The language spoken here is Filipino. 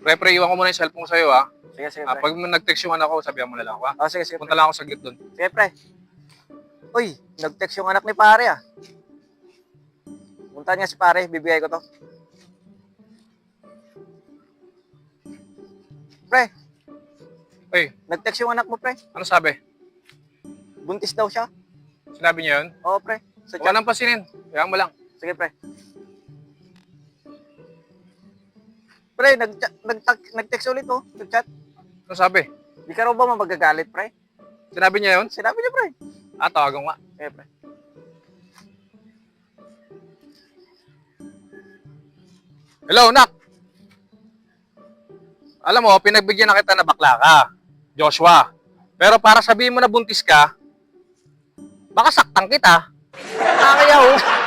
Pre, pre, iwan ko muna yung cellphone ko sa'yo, ha? Sige, sige, Ah, pre. pag nag-text yung anak ko, sabihan mo na lang ako, ha? Oh, sige, sige, pre. Punta lang ako saglit doon. Sige, pre. Uy, nag-text yung anak ni pare, ah. Punta niya si pare, bibigay ko to. Pre, Uy, nag-text yung anak mo, pre. ano sabi? Buntis daw siya. Sinabi niya yun? Oo, pre. Sa Huwag chat. nang pasinin. Kaya mo lang. Sige, pre. Pre, nag nag nag-text ulit, oh. Nag-chat. Ano sabi? Di ka raw ba magagalit, pre? Sinabi niya yun? Sinabi niya, pre. Ah, tawagan nga. Sige, pre. Hello, Nak! Alam mo, pinagbigyan na kita na bakla ka. Joshua. Pero para sabihin mo na buntis ka, baka saktan kita. Nakakaya, oh.